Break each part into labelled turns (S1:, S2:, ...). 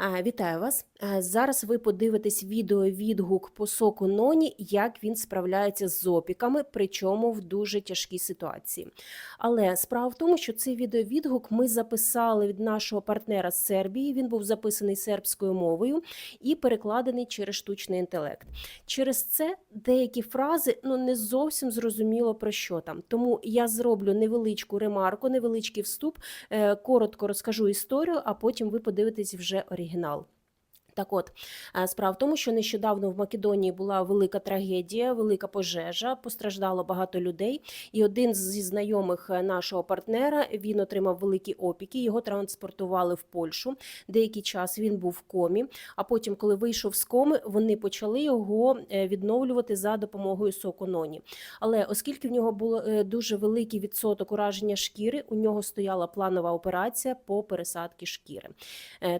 S1: Вітаю вас! Зараз ви подивитесь відеовідгук по соку Ноні, як він справляється з опіками, причому в дуже тяжкій ситуації. Але справа в тому, що цей відеовідгук ми записали від нашого партнера з Сербії. Він був записаний сербською мовою і перекладений через штучний інтелект. Через це деякі фрази ну не зовсім зрозуміло про що там. Тому я зроблю невеличку ремарку, невеличкий вступ, е, коротко розкажу історію, а потім ви подивитесь вже оригінал оригінал. Так от, е, справа в тому, що нещодавно в Македонії була велика трагедія, велика пожежа, постраждало багато людей. І один зі знайомих е, нашого партнера він отримав великі опіки. Його транспортували в Польщу. Деякий час він був в комі. А потім, коли вийшов з коми, вони почали його е, відновлювати за допомогою соку Ноні. Але оскільки в нього був дуже великий відсоток ураження шкіри, у нього стояла планова операція по пересадці шкіри.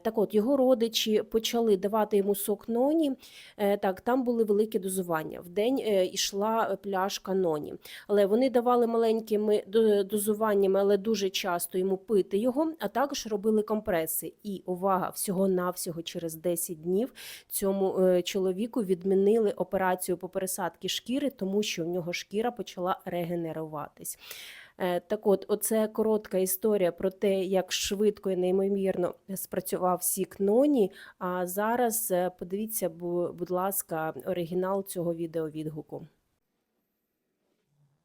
S1: Так от його родичі почали давати йому сок ноні. Е, Так, там були великі дозування. В день е, йшла пляшка ноні. Але вони давали маленькими дозуваннями, але дуже часто йому пити його, а також робили компреси. І увага, всього-навсього через 10 днів цьому е, чоловіку відмінили операцію по пересадці шкіри, тому що в нього шкіра почала регенеруватись. Е, Так от, оце коротка історія про те, як швидко і неймовірно спрацював сік Ноні. А зараз е, подивіться, будь ласка, оригінал цього відеовідгуку.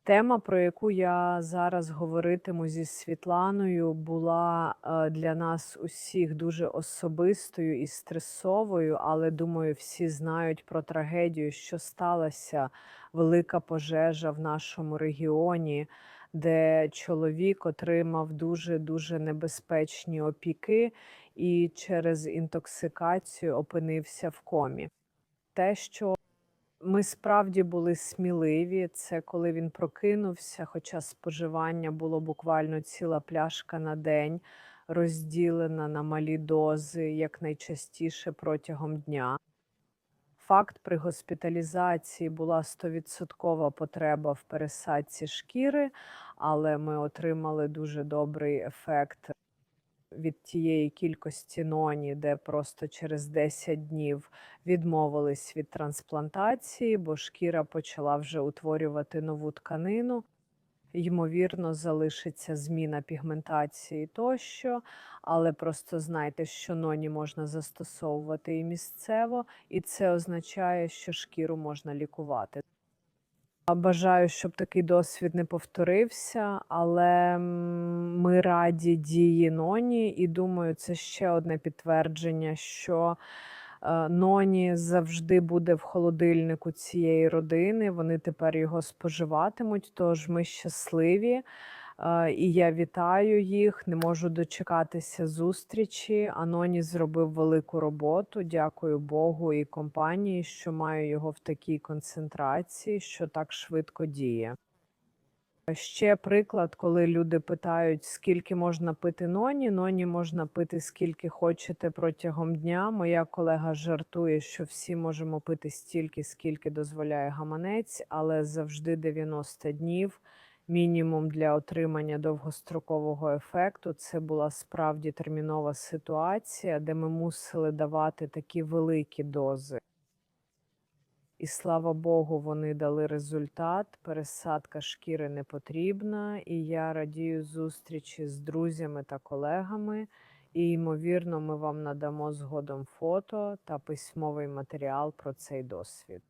S2: Тема, про яку я зараз говоритиму зі Світланою, була е, для нас усіх дуже особистою і стресовою, але думаю, всі знають про трагедію, що сталася велика пожежа в нашому регіоні, де чоловік отримав дуже дуже небезпечні опіки і через інтоксикацію опинився в комі. Те, що ми справді були сміливі. Це коли він прокинувся, хоча споживання було буквально ціла пляшка на день, розділена на малі дози якнайчастіше протягом дня. Факт при госпіталізації була 100% потреба в пересадці шкіри, але ми отримали дуже добрий ефект від тієї кількості ноні, де просто через 10 днів відмовились від трансплантації, бо шкіра почала вже утворювати нову тканину. Ймовірно, залишиться зміна пігментації тощо, але просто знайте, що ноні можна застосовувати і місцево, і це означає, що шкіру можна лікувати. Бажаю, щоб такий досвід не повторився, але ми раді дії Ноні, і думаю, це ще одне підтвердження, що Ноні завжди буде в холодильнику цієї родини. Вони тепер його споживатимуть. Тож ми щасливі. Е, І я вітаю їх. Не можу дочекатися зустрічі. Аноні зробив велику роботу. Дякую Богу і компанії, що маю його в такій концентрації, що так швидко діє. Ще приклад, коли люди питають, скільки можна пити ноні. Ноні можна пити скільки хочете протягом дня. Моя колега жартує, що всі можемо пити стільки, скільки дозволяє гаманець, але завжди 90 днів. Мінімум для отримання довгострокового ефекту. Це була справді термінова ситуація, де ми мусили давати такі великі дози. І слава Богу, вони дали результат. Пересадка шкіри не потрібна, і я радію зустрічі з друзями та колегами. І, ймовірно, ми вам надамо згодом фото та письмовий матеріал про цей досвід.